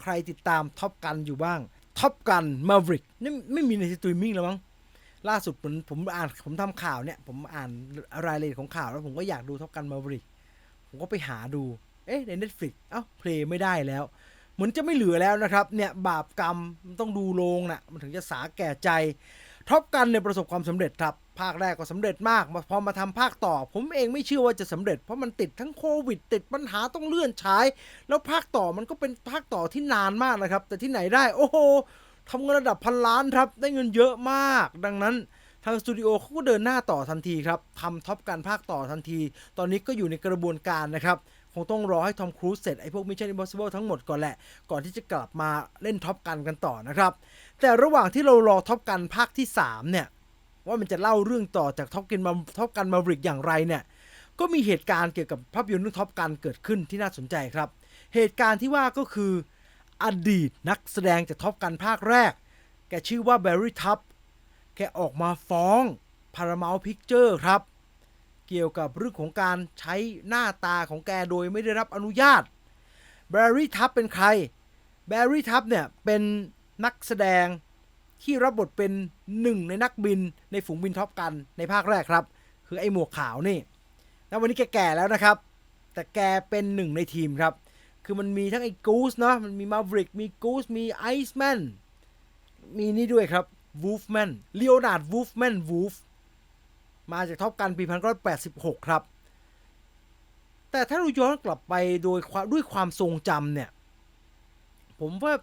ใครติดตามท็อปกันอยู่บ้างท็อปกันมาริกนี่ไม่มีในสตรีมมิ่งแล้วมั้งล่าสุดผมผมอ่านผมทำข่าวเนี่ย ผมอ่านรายละเอียดของข่าวแล้วผมก็อยากดูท็อปกันมาริกผมก็ไปหาดู เอ๊ะ ใน Netflix เอ้าเพลย์ไม่ได้แล้ว เหมือนจะไม่เหลือแล้วนะครับ เนี่ย บาปกรรมมันต้องดูโรงน่ะ มันถึงจะสาแก่ใจ ท็อปกันเนี่ยประสบความสำเร็จครับ ภาคแรกก็สำเร็จมากมาพอมาทำภาคต่อ ผมเองไม่เชื่อว่าจะสำเร็จ เพราะมันติดทั้งโควิด ติดปัญหาต้องเลื่อนฉาย แล้วภาคต่อมันก็เป็นภาคต่อที่นานมากนะครับ แต่ที่ไหนได้ โอ้โหทำเงินระดับพันล้านครับ ได้เงินเยอะมาก ดังนั้นทางสตูดิโอเขาก็เดินหน้าต่อทันทีครับทำท็อปกันภาคต่อทันที ตอนนี้ก็อยู่ในกระบวนการนะครับ คงต้องรอให้ทอมครูซเสร็จไอ้พวก Mission Impossible ทั้งหมดก่อนแหละ ก่อนที่จะกลับมาเล่นท็อปกันกันต่อนะครับ แต่ระหว่างที่เรารอท็อปกันภาคที่ 3 เนี่ย ว่ามันจะเล่าเรื่องต่อจากท็อปกันมาท็อปกันมาบริกอย่างไรเนี่ย ก็มีเหตุการณ์เกี่ยวกับภาพยนตร์เรื่องท็อปกันเกิดขึ้นที่น่าสนใจครับ เหตุการณ์ที่ว่าก็คืออดีตนักแสดงจากท็อปกันภาคแรก แกชื่อว่าแบร์รี่ทับแกออกมาฟ้อง Paramount Picture ครับ เกี่ยวกับเรื่องของการใช้หน้าตาของแกโดยไม่ได้รับอนุญาตแบร์รี่ทับเป็นใครแบร์รี่ทับเนี่ยเป็นนักแสดงที่รับบทเป็นหนึ่งในนักบินในฝูงบินท็อปกันในภาคแรกครับ คือไอ้หมวกขาวนี่แล้ววันนี้แกแก่แล้วนะครับ แต่แกเป็นหนึ่งในทีมครับ คือมันมีทั้งไอ้กูสเนาะมันมีมา v ริกมีกูสมีไอซ์แมนมีนี่ด้วยครับวูฟแมนเลโอนาร์ดวูฟแมนวูฟ มาจากท็อปกันปี1986ครับ แต่ถ้าเราย้อนกลับไปโดยด้วยความทรงจำเนี่ย ผมว่า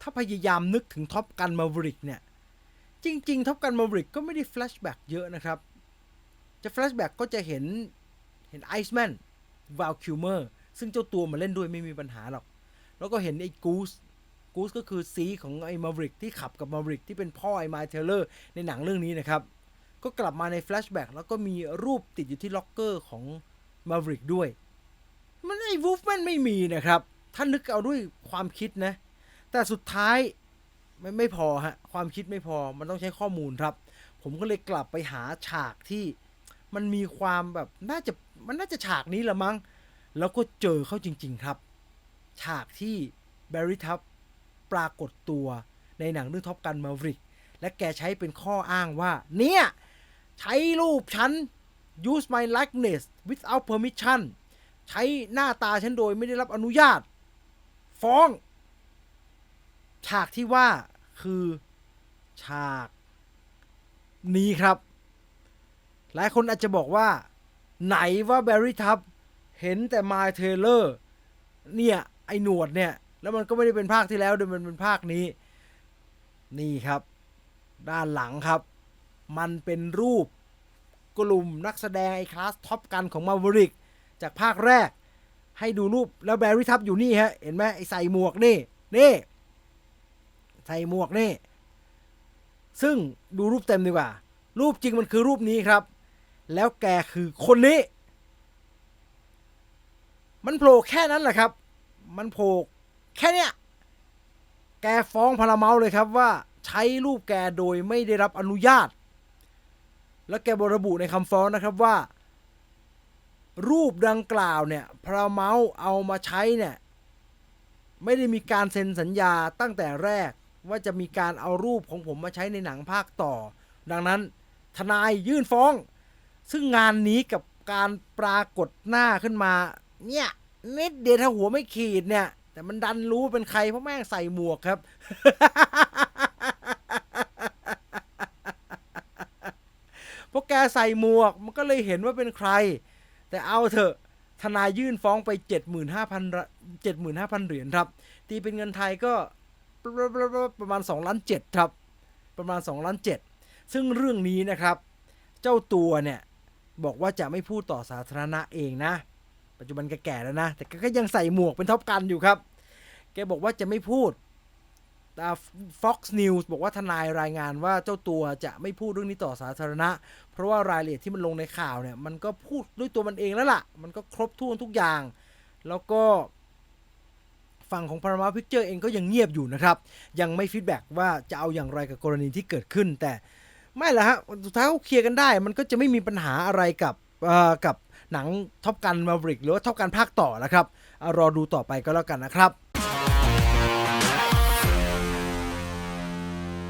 ถ้าพยายามนึกถึงท็อปกันมา v ริกเนี่ย จริงๆท็อปกันมา v ริกก็ไม่ได้แฟลชแบ็กเยอะนะครับ จะแฟลชแบ็กก็จะเห็นเห็นไอซ์แมนวาลคิวเมอร์ซึ่งเจ้าตัวมาเล่นด้วยไม่มีปัญหาหรอก แล้วก็เห็นไอ้กูสกูสก็คือซีของไอ้มา v ริกที่ขับกับมา v ริกที่เป็นพ่อไอ้มาเทเลอร์ในหนังเรื่องนี้นะครับ ก็กลับมาในแฟลชแบ็กแล้วก็มีรูปติดอยู่ที่ล็อกเกอร์ของมาริกด้วย มันไอ้วูฟแมนไม่มีนะครับถ้านึกเอาด้วยความคิดนะ แต่สุดท้ายไม่ไม่พอฮะ ความคิดไม่พอมันต้องใช้ข้อมูลครับ ผมก็เลยกลับไปหาฉากที่มันมีความแบบน่าจะมันน่าจะฉากนี้ละมั้ง แล้วก็เจอเขาจริง ๆครับ ฉากที่แบร์รี่ทับปรากฏตัวในหนังเรื่องท็อปกันมาริกและแกใช้เป็นข้ออ้างว่า เนี่ย ใช้รูปฉัน use my likeness without permission ใช้หน้าตาฉันโดยไม่ได้รับอนุญาต ฟ้อง ฉากที่ว่าคือฉาก นี้ครับ หลายคนอาจจะบอกว่า ไหนว่าแบร์รี่ทับเห็นแต่มาเทเลอร์เนี่ย ไอหนวดเนี่ย แล้วมันก็ไม่ได้เป็นภาคที่แล้วด้วยมันเป็นภาคนี้ นี่ครับ ด้านหลังครับ มันเป็นรูปกลุ่มนักแสดงไอคลาสท็อปกันของมา v ริก จากภาคแรก ให้ดูรูปแล้วแบร์รี่ทับอยู่นี่ฮะ เห็นไหมไอใส่หมวกนี่ นี่ ใส่หมวกนี่ ซึ่งดูรูปเต็มดีกว่า รูปจริงมันคือรูปนี้ครับ แล้วแกคือคนนี้ มันโผล่แค่นั้นแหละครับ มันโผล่แค่เนี้ยแกฟ้องพาราเมาเลยครับว่าใช้รูปแกโดยไม่ได้รับอนุญาต แล้วแกบระบุในคำฟ้องนะครับว่า รูปดังกล่าวเนี่ยพราเมาส์เอามาใช้เนี่ยไม่ได้มีการเซ็นสัญญาตั้งแต่แรกว่าจะมีการเอารูปของผมมาใช้ในหนังภาคต่อ ดังนั้นทนายยื่นฟ้อง ซึ่งงานนี้กับการปรากฏหน้าขึ้นมา เนี่ยนิดเดียวถ้าหัวไม่ขีดเนี่ย แต่มันดันรู้เป็นใครเพราะแม่งใส่หมวกครับ เพราะแกใส่หมวกมันก็เลยเห็นว่าเป็นใคร แต่เอาเถอะทนายยื่นฟ้องไป 75,000 75,000 เหรียญครับ ตีเป็นเงินไทยก็ประมาณ2ล้าน7ครับ ประมาณ2ล้าน7ซึ่งเรื่องนี้นะครับ เจ้าตัวเนี่ยบอกว่าจะไม่พูดต่อสาธารณะเองนะ ปัจจุบันแกแก่แล้วนะ แต่ก็ยังใส่หมวกเป็นท็อปกันอยู่ครับ แกบอกว่าจะไม่พูด Fox News บอกว่าทนายรายงานว่าเจ้าตัวจะไม่พูดเรื่องนี้ต่อสาธารณะ เพราะว่ารายละเอียดที่มันลงในข่าวเนี่ย มันก็พูดด้วยตัวมันเองแล้วล่ะ มันก็ครบถ้วนทุกอย่าง แล้วก็ฝั่งของ Paramount Picture เองก็ยังเงียบอยู่นะครับ ยังไม่ฟีดแบ็กว่าจะเอาอย่างไรกับกรณีที่เกิดขึ้น แต่ไม่ละฮะสุดท้ายเขาเคลียร์กันได้ มันก็จะไม่มีปัญหาอะไรกับกับหนังท็อปกันมา v ริกหรือว่าท็อปกันภาคต่อนะครับอรอดูต่อไปก็แล้วกันนะครับ